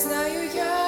знаю я.